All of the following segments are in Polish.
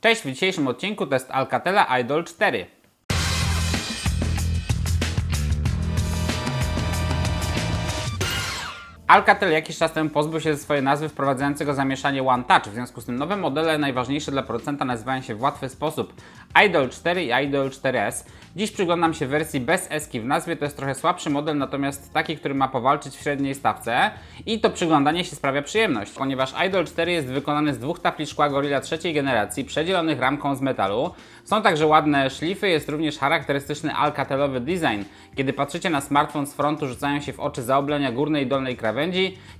Cześć, w dzisiejszym odcinku test Alcatela Idol 4. Alcatel jakiś czas temu pozbył się ze swojej nazwy wprowadzającego zamieszanie One Touch. W związku z tym nowe modele, najważniejsze dla producenta, nazywają się w łatwy sposób Idol 4 i Idol 4S. Dziś przyglądam się wersji bez eski w nazwie. To jest trochę słabszy model, natomiast taki, który ma powalczyć w średniej stawce. I to przyglądanie się sprawia przyjemność, ponieważ Idol 4 jest wykonany z dwóch tafli szkła Gorilla trzeciej generacji, przedzielonych ramką z metalu. Są także ładne szlify, jest również charakterystyczny alcatelowy design. Kiedy patrzycie na smartfon z frontu, rzucają się w oczy zaoblenia górnej i dolnej krawędzi.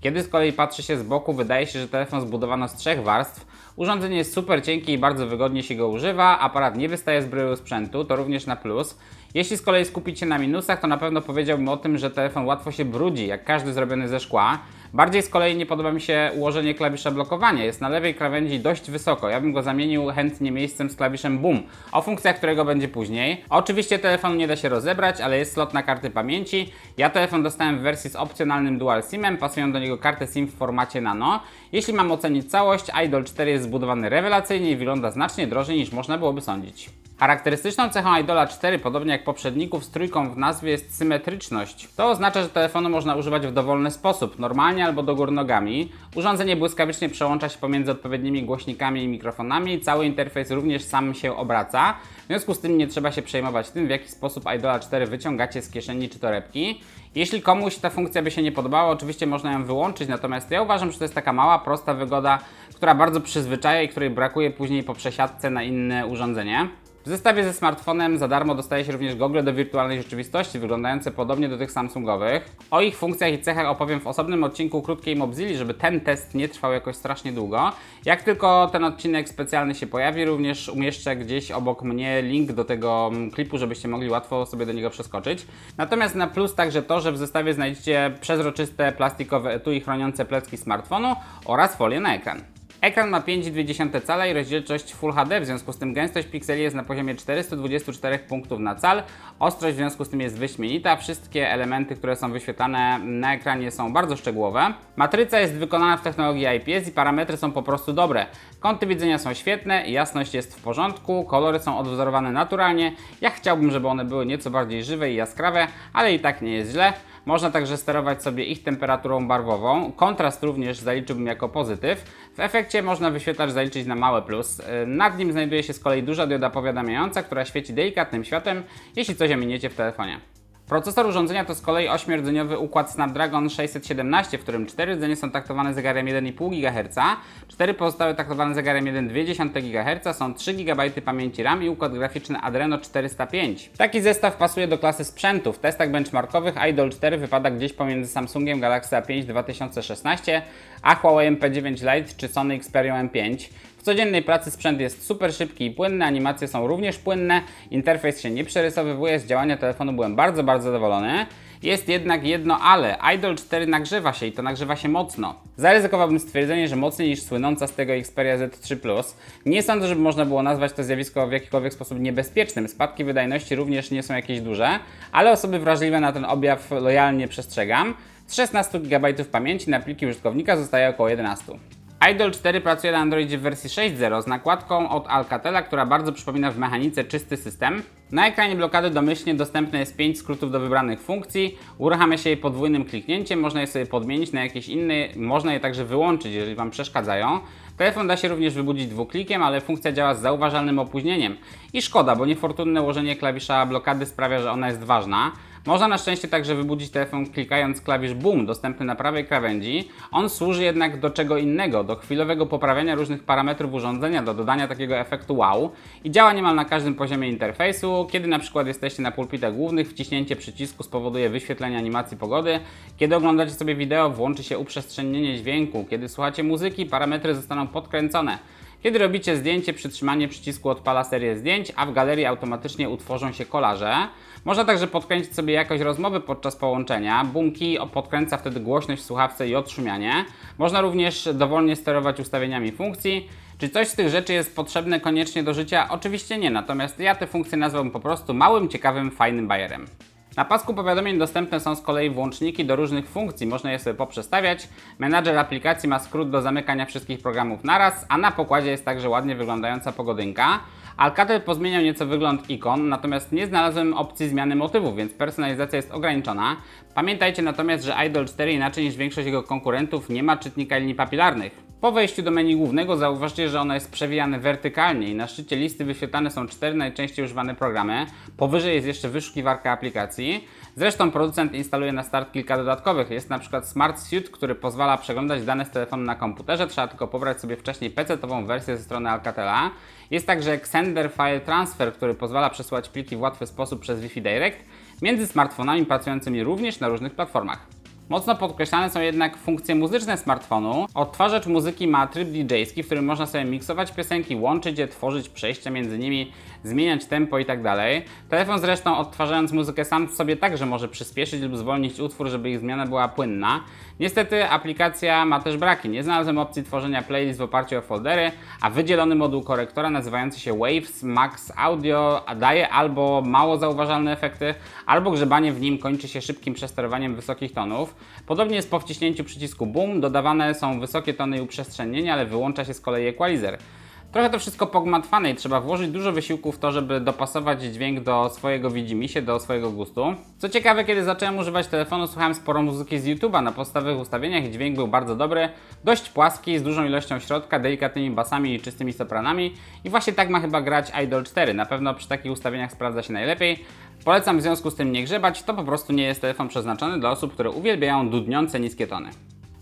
Kiedy z kolei patrzy się z boku, wydaje się, że telefon zbudowano z trzech warstw. Urządzenie jest super cienkie i bardzo wygodnie się go używa. Aparat nie wystaje z bryłu sprzętu, to również na plus. Jeśli z kolei skupić się na minusach, to na pewno powiedziałbym o tym, że telefon łatwo się brudzi, jak każdy zrobiony ze szkła. Bardziej z kolei nie podoba mi się ułożenie klawisza blokowania. Jest na lewej krawędzi dość wysoko. Ja bym go zamienił chętnie miejscem z klawiszem Boom, o funkcjach którego będzie później. Oczywiście telefonu nie da się rozebrać, ale jest slot na karty pamięci. Ja telefon dostałem w wersji z opcjonalnym dual SIM-em, pasują do niego kartę SIM w formacie nano. Jeśli mam ocenić całość, Idol 4 jest zbudowany rewelacyjnie i wygląda znacznie drożej niż można byłoby sądzić. Charakterystyczną cechą Idola 4, podobnie jak poprzedników z trójką w nazwie, jest symetryczność. To oznacza, że telefonu można używać w dowolny sposób, normalnie albo do góry nogami. Urządzenie błyskawicznie przełącza się pomiędzy odpowiednimi głośnikami i mikrofonami, cały interfejs również sam się obraca. W związku z tym nie trzeba się przejmować tym, w jaki sposób Idola 4 wyciągacie z kieszeni czy torebki. Jeśli komuś ta funkcja by się nie podobała, oczywiście można ją wyłączyć, natomiast ja uważam, że to jest taka mała, prosta wygoda, która bardzo przyzwyczaja i której brakuje później po przesiadce na inne urządzenie. W zestawie ze smartfonem za darmo dostaje się również gogle do wirtualnej rzeczywistości, wyglądające podobnie do tych Samsungowych. O ich funkcjach i cechach opowiem w osobnym odcinku krótkiej Mobzili, żeby ten test nie trwał jakoś strasznie długo. Jak tylko ten odcinek specjalny się pojawi, również umieszczę gdzieś obok mnie link do tego mm, klipu, żebyście mogli łatwo sobie do niego przeskoczyć. Natomiast na plus także to, że w zestawie znajdziecie przezroczyste plastikowe etui chroniące plecki smartfonu oraz folię na ekran. Ekran ma 5,2 cala i rozdzielczość Full HD, w związku z tym gęstość pikseli jest na poziomie 424 punktów na cal. Ostrość w związku z tym jest wyśmienita. Wszystkie elementy, które są wyświetlane na ekranie są bardzo szczegółowe. Matryca jest wykonana w technologii IPS i parametry są po prostu dobre. Kąty widzenia są świetne, jasność jest w porządku, kolory są odwzorowane naturalnie. Ja chciałbym, żeby one były nieco bardziej żywe i jaskrawe, ale i tak nie jest źle. Można także sterować sobie ich temperaturą barwową. Kontrast również zaliczyłbym jako pozytyw. W efekcie można wyświetlacz zaliczyć na mały plus. Yy, Nad nim znajduje się z kolei duża dioda powiadamiająca, która świeci delikatnym światłem, jeśli coś ominiecie w telefonie. Procesor urządzenia to z kolei 8-rdzeniowy układ Snapdragon 617, w którym 4 rdzenie są taktowane zegarem 1,5 GHz, 4 pozostałe taktowane zegarem 1,2 GHz, są 3 GB pamięci RAM i układ graficzny Adreno 405. Taki zestaw pasuje do klasy sprzętu. W testach benchmarkowych Idol 4 wypada gdzieś pomiędzy Samsungiem Galaxy A5 2016 a Huawei P9 Lite czy Sony Xperia M5. W codziennej pracy sprzęt jest super szybki i płynny, animacje są również płynne, interfejs się nie przerysowywuje, z działania telefonu byłem bardzo, bardzo zadowolony. Jest jednak jedno ale, Idol 4 nagrzewa się i to nagrzewa się mocno. Zaryzykowałbym stwierdzenie, że mocniej niż słynąca z tego Xperia Z3 Plus. Nie sądzę, żeby można było nazwać to zjawisko w jakikolwiek sposób niebezpiecznym. Spadki wydajności również nie są jakieś duże, ale osoby wrażliwe na ten objaw lojalnie przestrzegam. Z 16 GB pamięci na pliki użytkownika zostaje około 11. Idol 4 pracuje na Androidzie w wersji 6.0 z nakładką od Alcatela, która bardzo przypomina w mechanice czysty system. Na ekranie blokady domyślnie dostępne jest 5 skrótów do wybranych funkcji. Uruchamia się je podwójnym kliknięciem, można je sobie podmienić na jakieś inne, można je także wyłączyć, jeżeli Wam przeszkadzają. Telefon da się również wybudzić dwuklikiem, ale funkcja działa z zauważalnym opóźnieniem. I szkoda, bo niefortunne ułożenie klawisza blokady sprawia, że ona jest ważna. Można na szczęście także wybudzić telefon klikając klawisz Boom dostępny na prawej krawędzi. On służy jednak do czego innego, do chwilowego poprawiania różnych parametrów urządzenia, do dodania takiego efektu wow i działa niemal na każdym poziomie interfejsu. Kiedy na przykład jesteście na pulpitach głównych, wciśnięcie przycisku spowoduje wyświetlenie animacji pogody. Kiedy oglądacie sobie wideo, włączy się uprzestrzenienie dźwięku. Kiedy słuchacie muzyki, parametry zostaną podkręcone. Kiedy robicie zdjęcie, przytrzymanie przycisku odpala serię zdjęć, a w galerii automatycznie utworzą się kolaże. Można także podkręcić sobie jakość rozmowy podczas połączenia. Boomkey podkręca wtedy głośność w słuchawce i odszumianie. Można również dowolnie sterować ustawieniami funkcji. Czy coś z tych rzeczy jest potrzebne koniecznie do życia? Oczywiście nie, natomiast ja te funkcje nazwałbym po prostu małym, ciekawym, fajnym bajerem. Na pasku powiadomień dostępne są z kolei włączniki do różnych funkcji, można je sobie poprzestawiać. Menadżer aplikacji ma skrót do zamykania wszystkich programów naraz, a na pokładzie jest także ładnie wyglądająca pogodynka. Alcatel pozmieniał nieco wygląd ikon, natomiast nie znalazłem opcji zmiany motywów, więc personalizacja jest ograniczona. Pamiętajcie natomiast, że Idol 4 inaczej niż większość jego konkurentów nie ma czytnika linii papilarnych. Po wejściu do menu głównego zauważcie, że ono jest przewijane wertykalnie i na szczycie listy wyświetlane są cztery najczęściej używane programy. Powyżej jest jeszcze wyszukiwarka aplikacji. Zresztą producent instaluje na start kilka dodatkowych. Jest na przykład Smart Suite, który pozwala przeglądać dane z telefonu na komputerze. Trzeba tylko pobrać sobie wcześniej PC-tową wersję ze strony Alcatela. Jest także Extender File Transfer, który pozwala przesyłać pliki w łatwy sposób przez Wi-Fi Direct między smartfonami pracującymi również na różnych platformach. Mocno podkreślane są jednak funkcje muzyczne smartfonu. Odtwarzacz muzyki ma tryb DJ-ski, w którym można sobie miksować piosenki, łączyć je, tworzyć przejścia między nimi, zmieniać tempo i tak. Telefon zresztą odtwarzając muzykę sam sobie także może przyspieszyć lub zwolnić utwór, żeby ich zmiana była płynna. Niestety aplikacja ma też braki. Nie znalazłem opcji tworzenia playlist w oparciu o foldery, a wydzielony moduł korektora nazywający się Waves Max Audio daje albo mało zauważalne efekty, albo grzebanie w nim kończy się szybkim przesterowaniem wysokich tonów. Podobnie jest po wciśnięciu przycisku Boom, dodawane są wysokie tony i uprzestrzenienia, ale wyłącza się z kolei equalizer. Trochę to wszystko pogmatwane i trzeba włożyć dużo wysiłku w to, żeby dopasować dźwięk do swojego widzimisię, do swojego gustu. Co ciekawe, kiedy zacząłem używać telefonu, słuchałem sporo muzyki z YouTube'a na podstawowych ustawieniach i dźwięk był bardzo dobry, dość płaski, z dużą ilością środka, delikatnymi basami i czystymi sopranami i właśnie tak ma chyba grać Idol 4. Na pewno przy takich ustawieniach sprawdza się najlepiej. Polecam w związku z tym nie grzebać, to po prostu nie jest telefon przeznaczony dla osób, które uwielbiają dudniące niskie tony.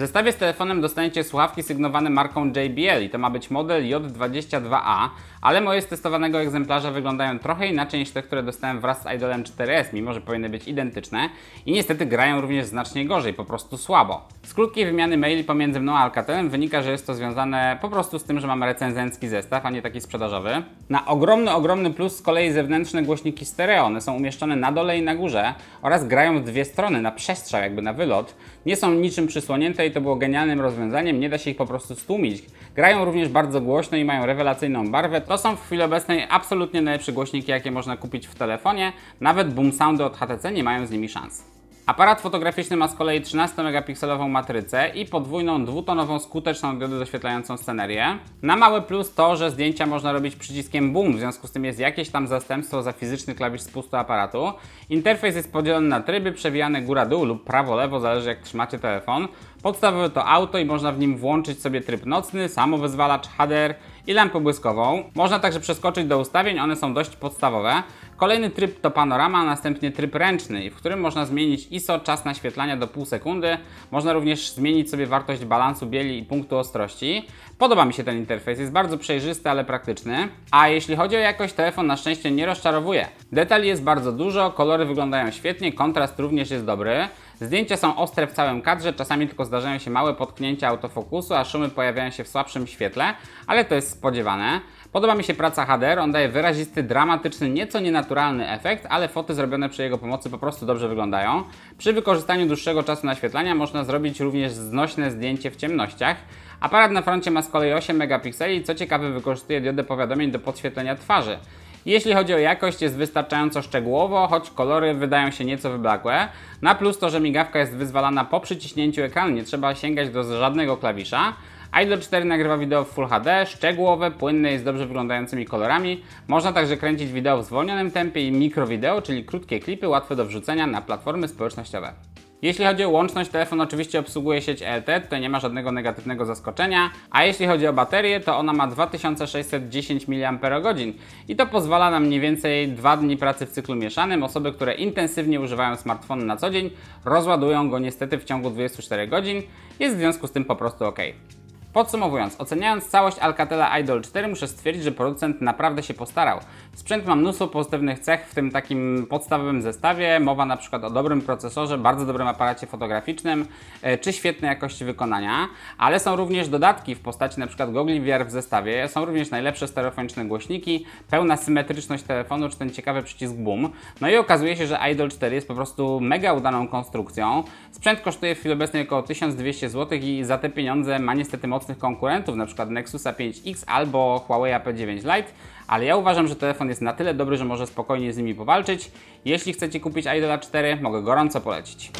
W zestawie z telefonem dostaniecie słuchawki sygnowane marką JBL i to ma być model J22A, ale moje z testowanego egzemplarza wyglądają trochę inaczej niż te, które dostałem wraz z Idolem 4S, mimo że powinny być identyczne i niestety grają również znacznie gorzej, po prostu słabo. Z krótkiej wymiany maili pomiędzy mną a Alcatelem wynika, że jest to związane po prostu z tym, że mam recenzencki zestaw, a nie taki sprzedażowy. Na ogromny, ogromny plus z kolei zewnętrzne głośniki stereo, one są umieszczone na dole i na górze oraz grają w dwie strony, na przestrzał, jakby na wylot. Nie są niczym przysłonięte i to było genialnym rozwiązaniem, nie da się ich po prostu stłumić. Grają również bardzo głośno i mają rewelacyjną barwę. To są w chwili obecnej absolutnie najlepsze głośniki, jakie można kupić w telefonie. Nawet boom soundy od HTC nie mają z nimi szans. Aparat fotograficzny ma z kolei 13-megapikselową matrycę i podwójną dwutonową skuteczną diodę doświetlającą scenerię. Na mały plus to, że zdjęcia można robić przyciskiem boom, w związku z tym jest jakieś tam zastępstwo za fizyczny klawisz spustu aparatu. Interfejs jest podzielony na tryby przewijane góra-dół lub prawo-lewo, zależy jak trzymacie telefon. Podstawowy to auto i można w nim włączyć sobie tryb nocny, samowyzwalacz, HDR i lampę błyskową. Można także przeskoczyć do ustawień, one są dość podstawowe. Kolejny tryb to panorama, następnie tryb ręczny, w którym można zmienić ISO, czas naświetlania do pół sekundy. Można również zmienić sobie wartość balansu bieli i punktu ostrości. Podoba mi się ten interfejs, jest bardzo przejrzysty, ale praktyczny. A jeśli chodzi o jakość, telefon na szczęście nie rozczarowuje. Detali jest bardzo dużo, kolory wyglądają świetnie, kontrast również jest dobry. Zdjęcia są ostre w całym kadrze, czasami tylko zdarzają się małe potknięcia autofokusu, a szumy pojawiają się w słabszym świetle, ale to jest spodziewane. Podoba mi się praca HDR, on daje wyrazisty, dramatyczny, nieco nienaturalny efekt, ale foty zrobione przy jego pomocy po prostu dobrze wyglądają. Przy wykorzystaniu dłuższego czasu naświetlania można zrobić również znośne zdjęcie w ciemnościach. Aparat na froncie ma z kolei 8 megapikseli co ciekawe wykorzystuje diodę powiadomień do podświetlenia twarzy. Jeśli chodzi o jakość, jest wystarczająco szczegółowo, choć kolory wydają się nieco wyblakłe. Na plus to, że migawka jest wyzwalana po przyciśnięciu ekranu, nie trzeba sięgać do żadnego klawisza. Idol 4 nagrywa wideo w Full HD, szczegółowe, płynne i z dobrze wyglądającymi kolorami. Można także kręcić wideo w zwolnionym tempie i mikrowideo, czyli krótkie klipy łatwe do wrzucenia na platformy społecznościowe. Jeśli chodzi o łączność, telefon oczywiście obsługuje sieć LTE, tutaj nie ma żadnego negatywnego zaskoczenia. A jeśli chodzi o baterię, to ona ma 2610 mAh i to pozwala na mniej więcej 2 dni pracy w cyklu mieszanym. Osoby, które intensywnie używają smartfonu na co dzień, rozładują go niestety w ciągu 24 godzin. Jest w związku z tym po prostu ok. Podsumowując, oceniając całość Alcatela Idol 4 muszę stwierdzić, że producent naprawdę się postarał. Sprzęt ma mnóstwo pozytywnych cech w tym takim podstawowym zestawie. Mowa na przykład o dobrym procesorze, bardzo dobrym aparacie fotograficznym, e, czy świetnej jakości wykonania, ale są również dodatki w postaci na przykład gogli VR w zestawie, są również najlepsze stereofoniczne głośniki, pełna symetryczność telefonu, czy ten ciekawy przycisk boom. No i okazuje się, że Idol 4 jest po prostu mega udaną konstrukcją. Sprzęt kosztuje w chwili obecnej około 1200 zł i za te pieniądze ma niestety moc mocnych konkurentów, np. Nexusa 5X albo Huawei P9 Lite, ale ja uważam, że telefon jest na tyle dobry, że może spokojnie z nimi powalczyć. Jeśli chcecie kupić Idola 4, mogę gorąco polecić.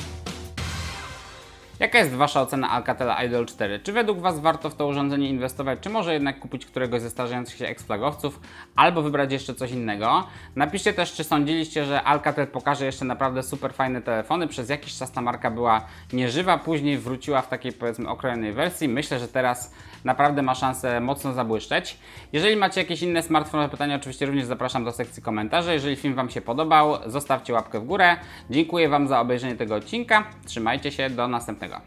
Jaka jest Wasza ocena Alcatela Idol 4? Czy według Was warto w to urządzenie inwestować, czy może jednak kupić któregoś ze starzejących się eksflagowców, albo wybrać jeszcze coś innego? Napiszcie też, czy sądziliście, że Alcatel pokaże jeszcze naprawdę super fajne telefony. Przez jakiś czas ta marka była nieżywa, później wróciła w takiej powiedzmy okrojonej wersji. Myślę, że teraz naprawdę ma szansę mocno zabłyszczeć. Jeżeli macie jakieś inne smartfonowe pytania, oczywiście również zapraszam do sekcji komentarzy. Jeżeli film Wam się podobał, zostawcie łapkę w górę. Dziękuję Wam za obejrzenie tego odcinka. Trzymajcie się, do następnego.